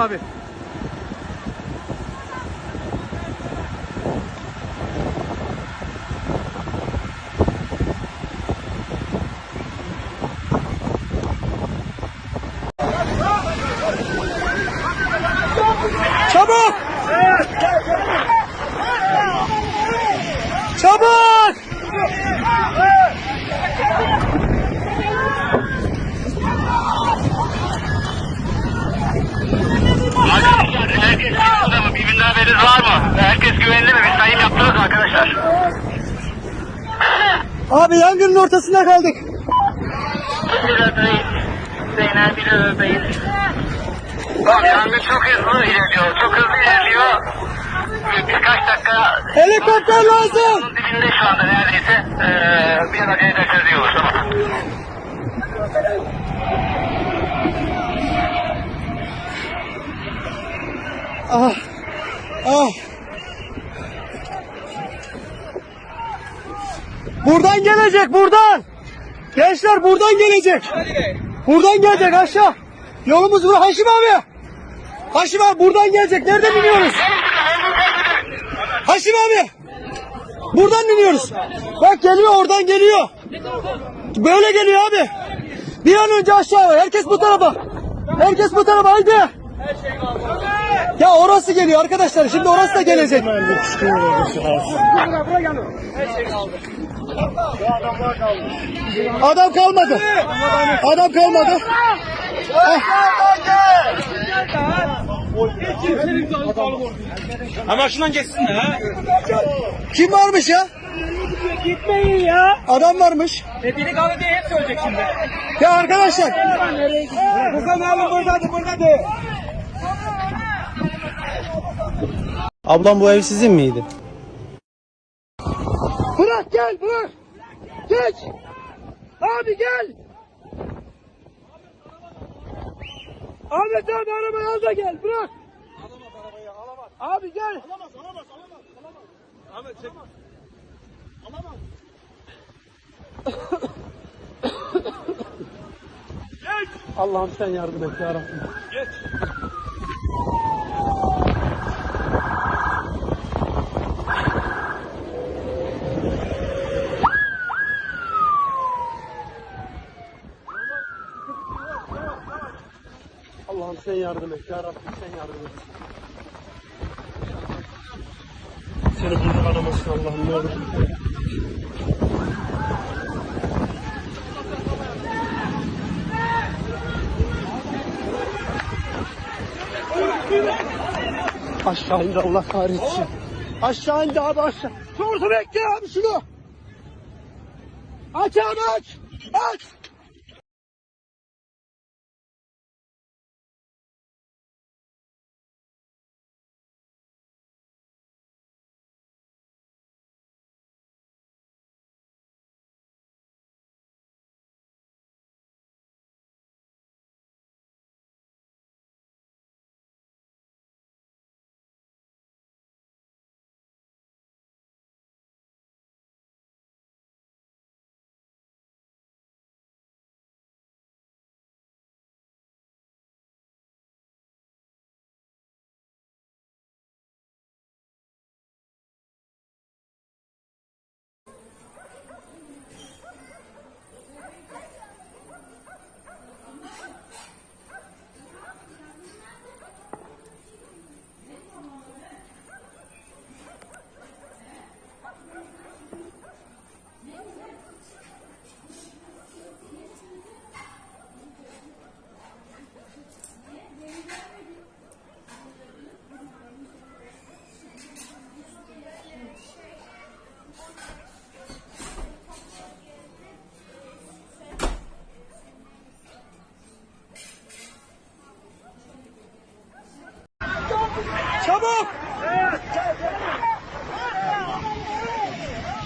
abi. Çabuk! Çabuk! Arkadaşlar herkes burada mı? Birbirinden haberiniz var mı? Herkes güvenli mi? Bir sayım yaptınız arkadaşlar? Abi yangının ortasında kaldık. Biradayız. Zeynel Biradayız. Abi yangın çok hızlı ilerliyor. Çok hızlı ilerliyor. Bir- Birkaç dakika Helikopter lazım. onun dibinde şu anda neredeyse. Ee, bir an acele ederseniz iyi olur. Tamam. Buradan gelecek buradan. Gençler buradan gelecek. Buradan gelecek aşağı. Yolumuz bu Haşim abi. Haşim abi buradan gelecek. Nereden iniyoruz? Haşim abi. Buradan iniyoruz. Bak geliyor oradan geliyor. Böyle geliyor abi. Bir an önce aşağı. Herkes bu tarafa. Herkes bu tarafa haydi. Ya orası geliyor arkadaşlar. Şimdi orası da gelecek. Adam kalmadı. Adam kalmadı. Ama şundan geçsin de ha. Kim varmış ya? Gitmeyin ya. Adam varmış. E biri kaldı diye hep söyleyecek şimdi. Ya arkadaşlar. Kızım oğlum buradadır buradadır. Ablam bu ev sizin miydi? Bırak gel bırak. Geç. Abi gel. Ahmet abi arabayı al da gel bırak. Abi gel. Allah'ım sen yardım et ya Rabbim. Allah'ım sen yardım et ya Rabbim sen yardım et. Seni burada aramasın Allah'ım ne olur. Aşağı indi Allah kahretsin. Aşağı indi abi aşağı. Şurada bekle abi şunu. Aç abi aç. Aç.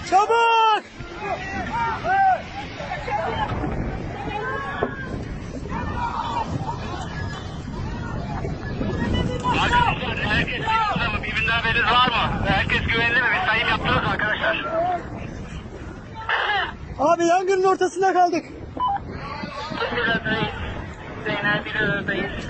Çabuk! Arkadaşlar herkes burada mı? Birbirinden haberiniz var mı? Herkes güvenli mi? Bir sayım yaptınız arkadaşlar? Abi yangının ortasında kaldık. Biradayız. Zeynel Biradayız.